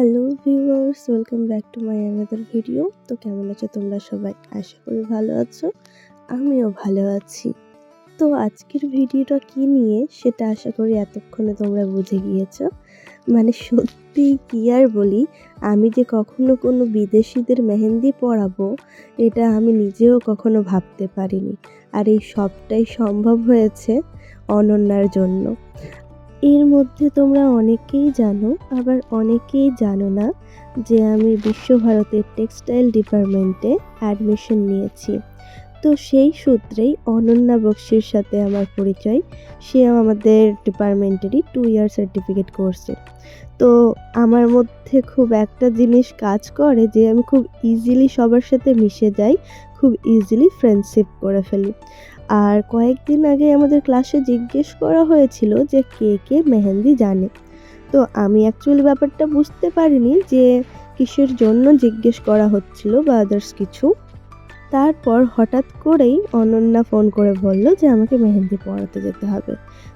Hello viewers, welcome back to my another video তো কেমন আছো তোমরা সবাই? আশা করি ভালো আছো, আমিও ভালো আছি। তো আজকের ভিডিওটা কি নিয়ে সেটা আশা করি এতক্ষণে তোমরা বুঝে গিয়েছো। মানে সত্যি কি আর বলি, আমি যে কখনো কোনো বিদেশিদের মেহেন্দি পরাবো, এটা আমি নিজেও কখনো ভাবতে পারিনি। আর এই সবটাই সম্ভব হয়েছে অনন্যার জন্য। এর মধ্যে তোমরা অনেকেই জানো, আবার অনেকেই জানো না, যে আমি বিশ্বভারতের টেক্সটাইল ডিপার্টমেন্টে অ্যাডমিশন নিয়েছি। তো সেই সূত্রেই অনন্যা বক্সির সাথে আমার পরিচয়। সে আমাদের ডিপার্টমেন্টেরই টু ইয়ার সার্টিফিকেট করছে। তো আমার মধ্যে খুব একটা জিনিস কাজ করে যে আমি খুব ইজিলি সবার সাথে মিশে যাই, খুব ইজিলি ফ্রেন্ডশিপ করে ফেলি। আর কয়েকদিন আগে আমাদের ক্লাসে জিজ্ঞেস করা হয়েছিল যে কে কে মেহেন্দি জানে। তো আমি অ্যাকচুয়ালি ব্যাপারটা বুঝতে পারিনি যে কিসের জন্য জিজ্ঞেস করা হচ্ছিল বা আদার্স কিছু। তারপর হঠাৎ করেই অনন্যা ফোন করে বলল যে আমাকে মেহেন্দি পড়াতে যেতে হবে।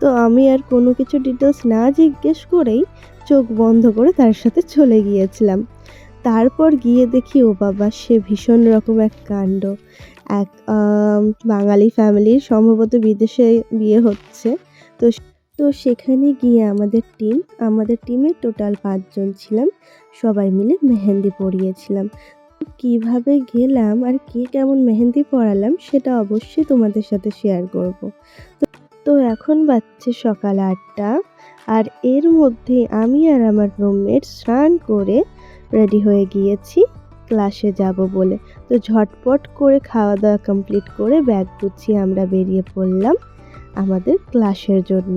তো আমি আর কোনো কিছু ডিটেলস না জিজ্ঞেস করেই চোখ বন্ধ করে তার সাথে চলে গিয়েছিলাম। তারপর গিয়ে দেখি ও বাবা সে ভীষণ রকম এক কাণ্ড। এক বাঙালি ফ্যামিলির সম্ভবত বিদেশে বিয়ে হচ্ছে। তো তো সেখানে গিয়ে আমাদের টিম আমাদের টিমে টোটাল পাঁচজন ছিলাম। সবাই মিলে মেহেন্দি পরিয়েছিলাম। কীভাবে গেলাম আর কে কেমন মেহেন্দি পরালাম সেটা অবশ্যই তোমাদের সাথে শেয়ার করব। তো তো এখন বাজছে সকাল আটটা আর এর মধ্যে আমি আর আমার রুমমেট স্নান করে রেডি হয়ে গিয়েছি। ক্লাসে যাব বলে। তো ঝটপট করে খাওয়া দাওয়া কমপ্লিট করে ব্যাগ গুছিয়ে আমরা বেরিয়ে পড়লাম আমাদের ক্লাসের জন্য।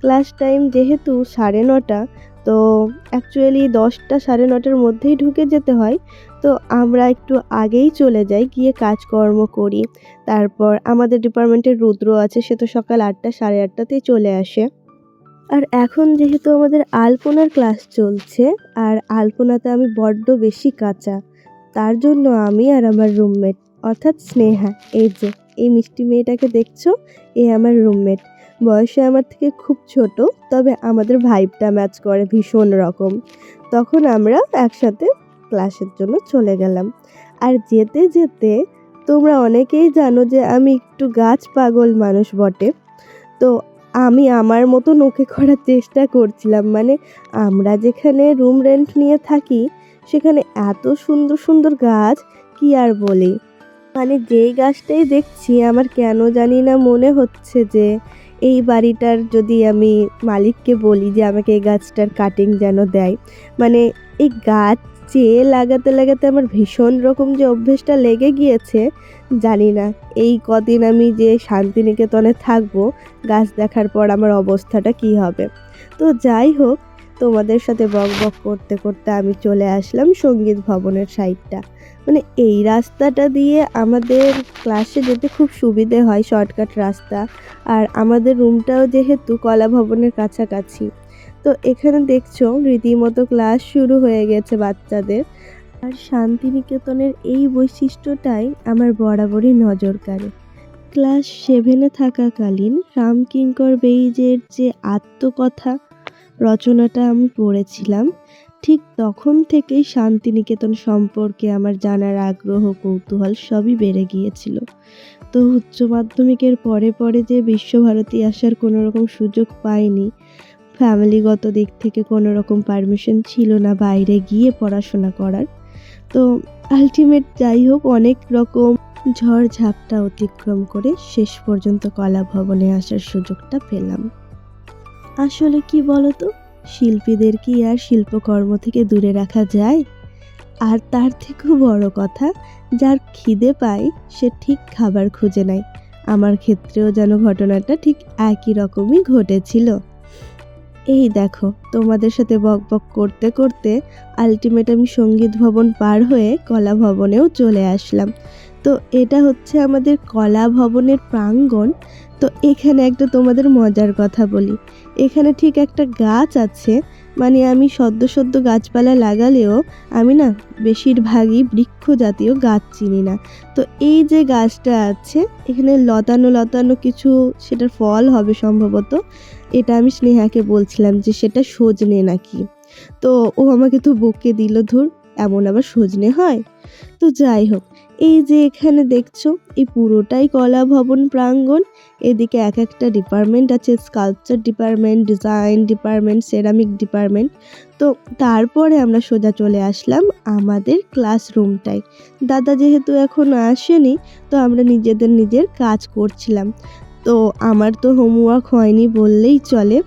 ক্লাস টাইম যেহেতু সাড়ে নটা, তো অ্যাকচুয়ালি দশটা সাড়ে নটার মধ্যেই ঢুকে যেতে হয়। তো আমরা একটু আগেই চলে যাই, গিয়ে কাজকর্ম করি। তারপর আমাদের ডিপার্টমেন্টের রুদ্র আছে, সে তো সকাল আটটা, সাড়ে আটটাতেই চলে আসে। আর এখন যেহেতু আমাদের আলপনার ক্লাস চলছে, আর আলপনাতে আমি বড্ড বেশি কাঁচা। তার জন্য আমি আর আমার রুমমেট, অর্থাৎ স্নেহা, এই যে, এই মিষ্টি মেয়েটাকে দেখছ? এ আমার রুমমেট। বয়সে আমার থেকে খুব ছোট, তবে আমাদের ভাইবটা ম্যাচ করে ভীষণ রকম। তখন আমরা একসাথে ক্লাসের জন্য চলে গেলাম। আর যেতে যেতে তোমরা অনেকেই জানো যে আমি একটু গাছ পাগল মানুষ বটে। তো আমি আমার মতো নোকে করার চেষ্টা করছিলাম। মানে আমরা যেখানে রুম রেন্ট নিয়ে থাকি সেখানে এত সুন্দর সুন্দর গাছ, কি আর বলি? মানে যেই গাছটাই দেখছি, আমার কেন জানি না মনে হচ্ছে যে এই বাড়িটার যদি আমি মালিককে বলি যে আমাকে এই গাছটার কাটিং যেন দেয়। মানে এই গাছ চেয়ে লাগাতে লাগাতে আমার ভীষণ রকম যে অভ্যেসটা লেগে গিয়েছে, জানি না। এই কদিন আমি যে শান্তিনিকেতনে থাকব, গাছ দেখার পর আমার অবস্থাটা কি হবে? তো যাই হোক তোমাদের সাথে বক বক করতে করতে আমি চলে আসলাম সংগীত ভবনের সাইডটা। মানে এই রাস্তাটা দিয়ে আমাদের ক্লাসে যেতে খুব সুবিধে হয় শর্টকাট রাস্তা। আর আমাদের রুমটাও যেহেতু কলা ভবনের কাছাকাছি। তো এখানে দেখছ, রীতিমতো ক্লাস শুরু হয়ে গেছে বাচ্চাদের। আর শান্তিনিকেতনের এই বৈশিষ্ট্যটাই আমার বরাবরই নজর কাড়ে। ক্লাস সেভেনে থাকাকালীন রামকিঙ্কর বেইজের যে আত্মকথা রচনাটা আমি পড়েছিলাম। ঠিক তখন থেকেই শান্তিনিকেতন সম্পর্কে আমার জানার আগ্রহ, কৌতূহল সবই বেড়ে গিয়েছিল। তো উচ্চ মাধ্যমিকের পরে পরে যে বিশ্বভারতী আসার কোনো রকম সুযোগ পাইনি, ফ্যামিলিগত দিক থেকে কোনো রকম পারমিশন ছিল না বাইরে গিয়ে পড়াশোনা করার। তো আলটিমেট যাই হোক, অনেক রকম ঝড় ঝাপটা অতিক্রম করে শেষ পর্যন্ত কলা ভবনে আসার সুযোগটা পেলাম। আসলে কি বলতো? শিল্পীদের কি আর শিল্পকর্ম থেকে দূরে রাখা যায়? আর তার থেকেও বড় কথা, যার খিদে পায়, সে ঠিক খাবার খুঁজে নেয়। আমার ক্ষেত্রেও যেন ঘটনাটা ঠিক একই রকমই ঘটেছিল। এই দেখো, তোমাদের সাথে বক বক করতে করতে আলটিমেট আমি সংগীত ভবন পার হয়ে কলা ভবনেও চলে আসলাম। তো এটা হচ্ছে আমাদের কলা ভবনের প্রাঙ্গণ। তো এখানে একটা তোমাদের মজার কথা বলি। এখানে ঠিক একটা গাছ আছে মানে আমি সদ্য সদ্য গাছপালা লাগালেও আমি না বেশিরভাগই বৃক্ষ জাতীয় গাছ চিনি না। তো এই যে গাছটা আছে, এখানে লতানো লতানো কিছু সেটার ফল হবে সম্ভবত। এটা আমি স্নেহাকে বলছিলাম যে সেটা সজনে নাকি। তো ও আমাকে তো বকে দিল ধুর, এমন আবার সজনে হয়। তো যাই হোক এই যে এখানে দেখছ, এই পুরোটাই কলা ভবন প্রাঙ্গণ। এদিকে এক একটা ডিপার্টমেন্ট আছে sculpture department design department ceramic department তো তারপরে আমরা সোজা চলে আসলাম আমাদের ক্লাসরুমটায় দাদা যেহেতু এখন আসেনি, তো আমরা নিজেদের নিজের কাজ করছিলাম। তো আমার তো হোমওয়ার্ক হয়নি বললেই চলে।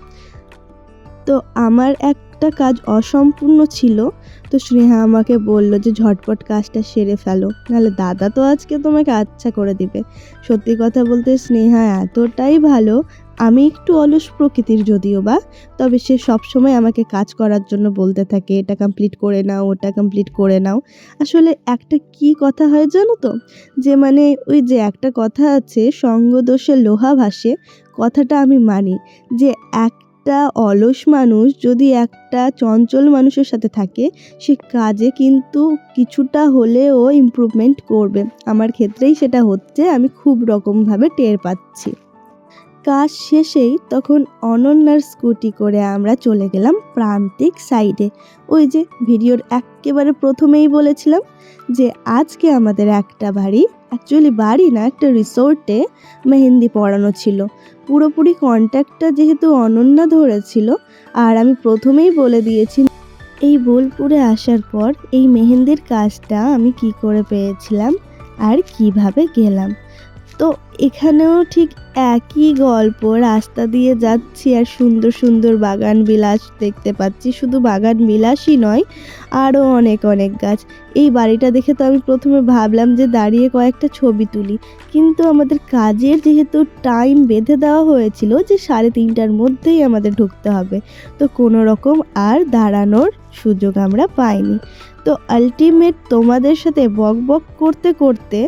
তো আমার একটা কাজ অসম্পূর্ণ ছিল। তো স্নেহা আমাকে বলল যে, ঝটপট কাজটা সেরে ফেলো। নাহলে দাদা তো আজকে তোমাকে আচ্ছা করে দিবে। সত্যি কথা বলতে স্নেহা এতটাই ভালো, আমি একটু অলস প্রকৃতির যদিও বা, তবে সে সবসময় আমাকে কাজ করার জন্য বলতে থাকে, এটা কমপ্লিট করে নাও, ওটা কমপ্লিট করে নাও। আসলে একটা কি কথা হয় জানো তো? যে মানে ওই যে একটা কথা আছে, সঙ্গদোষে লোহা ভাসে, কথাটা আমি মানি। যে একটা অলস মানুষ যদি একটা চঞ্চল মানুষের সাথে থাকে, সে কাজে কিন্তু কিছুটা হলেও ইম্প্রুভমেন্ট করবে। আমার ক্ষেত্রেই সেটা হচ্ছে, আমি খুব রকমভাবে টের পাচ্ছি। কাজ শেষেই তখন অনন্যার স্কুটি করে আমরা চলে গেলাম প্রান্তিক সাইডে। ওই যে ভিডিওর একেবারে প্রথমেই বলেছিলাম যে আজকে আমাদের একটা বাড়ি অ্যাকচুয়ালি বাড়ি না, একটা রিসোর্টে মেহেন্দি পড়ানো ছিল। পুরোপুরি কন্ট্যাক্টটা যেহেতু অনন্যা ধরেছিল, আর আমি প্রথমেই বলে দিয়েছি, এই বোলপুরে আসার পর এই মেহেন্দির কাজটা আমি কি করে পেয়েছিলাম আর কীভাবে গেলাম? তো এখানেও ঠিক একই গল্প। রাস্তা দিয়ে যাচ্ছি আর সুন্দর সুন্দর বাগান বিলাস দেখতে পাচ্ছি। শুধু বাগান বিলাসই নয় আরও অনেক অনেক গাছ। এই বাড়িটা দেখে তো আমি প্রথমে ভাবলাম যে দাঁড়িয়ে কয়েকটা ছবি তুলি। কিন্তু আমাদের কাজের যেহেতু টাইম বেঁধে দেওয়া হয়েছিল যে সাড়ে তিনটার মধ্যেই আমাদের ঢুকতে হবে। তো কোনো রকম আর দাঁড়ানোর সুযোগ আমরা পাইনি। তো আলটিমেট তোমাদের সাথে বক বক করতে করতে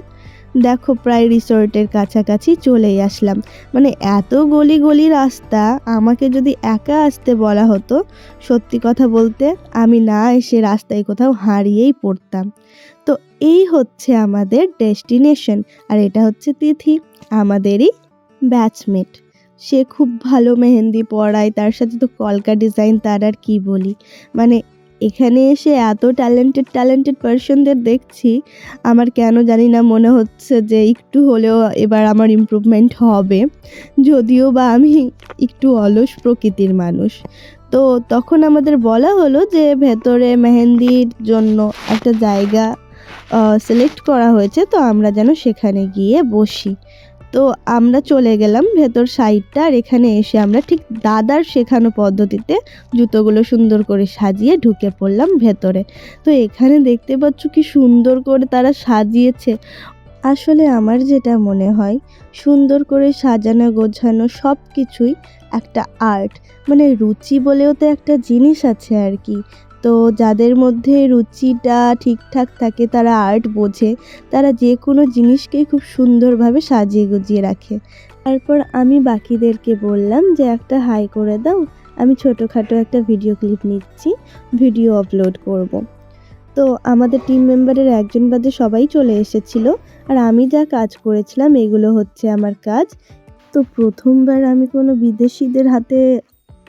দেখো, প্রায় রিসর্টের কাছাকাছি চলেই আসলাম। মানে এত গলি গলি রাস্তা, আমাকে যদি একা আসতে বলা হতো, সত্যি কথা বলতে আমি না এসে রাস্তায় কোথাও হারিয়েই পড়তাম। তো এই হচ্ছে আমাদের ডেস্টিনেশন, আর এটা হচ্ছে তিথি, আমাদেরই ব্যাচমেট। সে খুব ভালো মেহেন্দি পড়ায় তার সাথে তো কলকা ডিজাইন, তার আর কি বলি? মানে এখানে এসে এত ট্যালেন্টেড ট্যালেন্টেড পার্সনদের দেখছি, আমার কেন জানি না মনে হচ্ছে যে একটু হলেও এবার আমার ইমপ্রুভমেন্ট হবে। যদিও বা আমি একটু অলস প্রকৃতির মানুষ। তো তখন আমাদের বলা হলো যে ভেতরে মেহেন্দির জন্য একটা জায়গা সিলেক্ট করা হয়েছে, তো আমরা যেন সেখানে গিয়ে বসি। তো আমরা চলে গেলাম ভেতর সাইডটা আর এখানে এসে আমরা ঠিক দাদার শেখানো পদ্ধতিতে জুতোগুলো সুন্দর করে সাজিয়ে ঢুকে পড়লাম ভেতরে। তো এখানে দেখতে পাচ্ছ কি সুন্দর করে তারা সাজিয়েছে। আসলে আমার যেটা মনে হয়, সুন্দর করে সাজানো, গোছানো সব কিছুই একটা আর্ট মানে রুচি বলেও তো একটা জিনিস আছে আর কি। তো যাদের মধ্যে রুচিটা ঠিকঠাক থাকে, তারা আর্ট বোঝে। তারা যে কোনো জিনিসকেই খুব সুন্দরভাবে সাজিয়ে গুজিয়ে রাখে। তারপর আমি বাকিদেরকে বললাম যে, একটা হাই করে দাও। আমি ছোটোখাটো একটা ভিডিও ক্লিপ নিচ্ছি ভিডিও আপলোড করব। তো আমাদের টিম মেম্বারের একজন বাদে সবাই চলে এসেছিল। আর আমি যা কাজ করেছিলাম, এগুলো হচ্ছে আমার কাজ। তো প্রথমবার আমি কোনো বিদেশিদের হাতে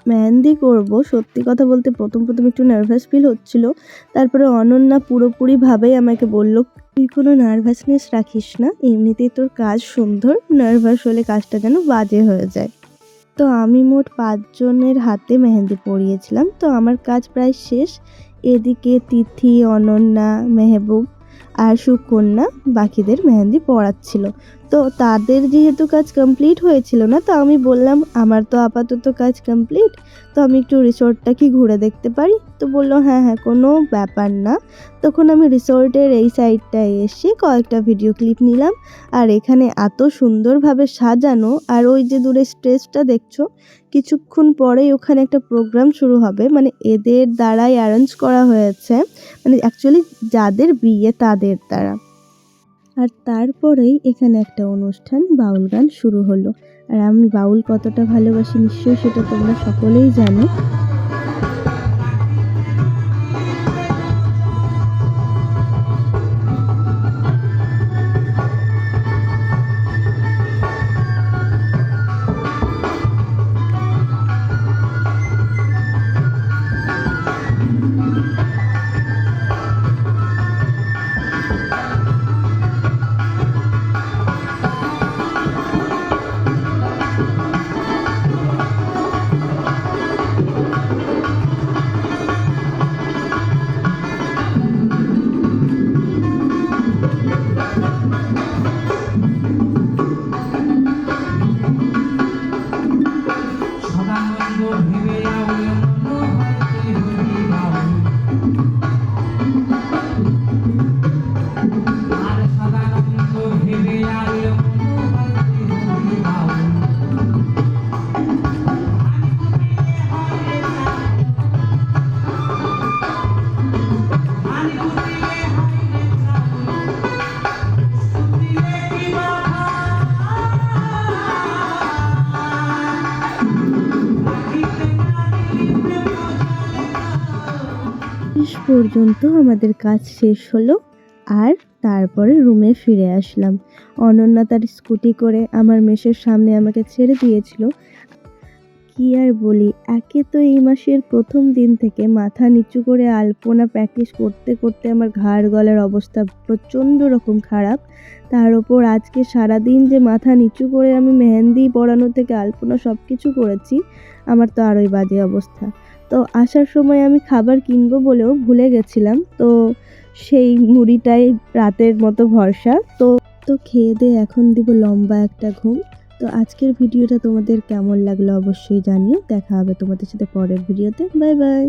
মেহেন্দি করব। সত্যি কথা বলতে প্রথম প্রথম একটু নার্ভাস ফিল হচ্ছিল। তারপরে অনন্যা পুরোপুরিভাবেই আমাকে বলল, তুই কোনো নার্ভাসনেস রাখিস না। এমনিতেই তোর কাজ সুন্দর। নার্ভাস হলে কাজটা যেন বাজে হয়ে যায়। তো আমি মোট পাঁচজনের হাতে মেহেন্দি পরিয়েছিলাম। তো আমার কাজ প্রায় শেষ। এদিকে তিথি, অনন্যা, মেহবুব আর সুকন্যা বাকিদের মেহেন্দি পড়াচ্ছিল তো তাদের যেহেতু কাজ কমপ্লিট হয়েছিল না, তো আমি বললাম, আমার তো আপাতত কাজ কমপ্লিট তো আমি একটু রিসোর্টটা কি ঘুরে দেখতে পারি? তো বলল হ্যাঁ হ্যাঁ কোনো ব্যাপার না। তখন আমি রিসোর্টের এই সাইডটায় এসে কয়েকটা ভিডিও ক্লিপ নিলাম, আর এখানে এত সুন্দরভাবে সাজানো, আর ওই যে দূরে স্টেজটা দেখছ, কিছুক্ষণ পরেই ওখানে একটা প্রোগ্রাম শুরু হবে। মানে এদের দ্বারাই অ্যারেঞ্জ করা হয়েছে। মানে অ্যাকচুয়ালি যাদের বিয়ে, তাদের দ্বারা। আর তারপরেই এখানে একটা অনুষ্ঠান, বাউল গান শুরু হলো। আর আমি বাউল কতটা ভালোবাসি নিশ্চয়ই সেটা তোমরা সকলেই জানো। পর্যন্ত আমাদের কাজ শেষ হলো আর তারপরে রুমে ফিরে আসলাম। অনন্যা তার স্কুটি করে আমার মেসের সামনে আমাকে ছেড়ে দিয়েছিল। কি আর বলি, একে তো এই মাসের প্রথম দিন থেকে মাথা নিচু করে আলপনা প্র্যাকটিস করতে করতে আমার ঘাড় গলার অবস্থা প্রচণ্ড রকম খারাপ। তার ওপর আজকে সারাদিন যে মাথা নিচু করে আমি মেহেন্দি পরানো থেকে আলপনা সব কিছু করেছি, আমার তো আরোই বাজে অবস্থা। তো আসার সময় আমি খাবার কিনবো বলেও ভুলে গেছিলাম। তো সেই মুড়িটাই রাতের মতো ভরসা। তো তো খেয়ে দিয়ে এখন দিব লম্বা একটা ঘুম। তো আজকের ভিডিওটা তোমাদের কেমন লাগল অবশ্যই জানিও। দেখা হবে তোমাদের সাথে পরের ভিডিওতে। Bye bye.